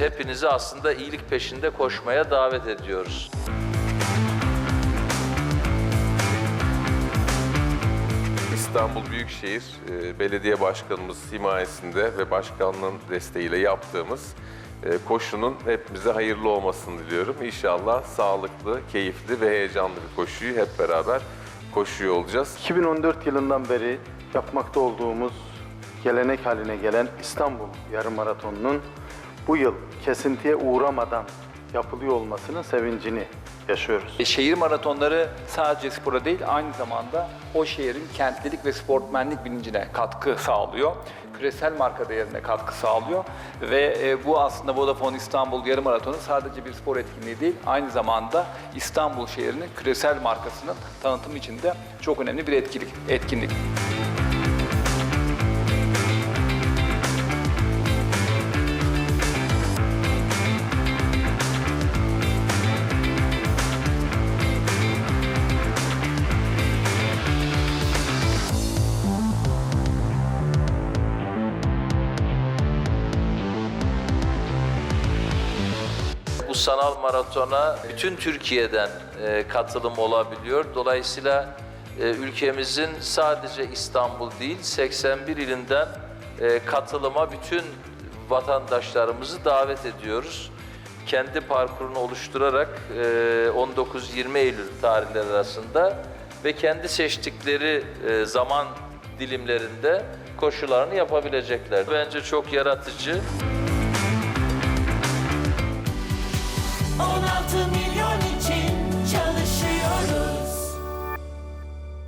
hepinizi aslında iyilik peşinde koşmaya davet ediyoruz. İstanbul Büyükşehir e, Belediye Başkanımız himayesinde ve başkanlığın desteğiyle yaptığımız e, koşunun hepimize hayırlı olmasını diliyorum. İnşallah sağlıklı, keyifli ve heyecanlı bir koşuyu hep beraber koşuyor olacağız. 2014 yılından beri yapmakta olduğumuz gelenek haline gelen İstanbul Yarım Maratonu'nun bu yıl kesintiye uğramadan yapılıyor olmasının sevincini yaşıyoruz. E, Şehir maratonları sadece spora değil, aynı zamanda o şehrin kentlilik ve sportmenlik bilincine katkı sağlıyor. Küresel marka değerine katkı sağlıyor ve e, bu aslında Vodafone İstanbul Yarım Maratonu sadece bir spor etkinliği değil, aynı zamanda İstanbul şehrinin küresel markasının tanıtımı için de çok önemli bir etkinlik. etkinlik. Bu sanal maratona bütün Türkiye'den e, katılım olabiliyor. Dolayısıyla e, ülkemizin sadece İstanbul değil 81 ilinden e, katılıma bütün vatandaşlarımızı davet ediyoruz. Kendi parkurunu oluşturarak e, 19-20 Eylül tarihleri arasında ve kendi seçtikleri zaman dilimlerinde koşularını yapabilecekler. Bence çok yaratıcı.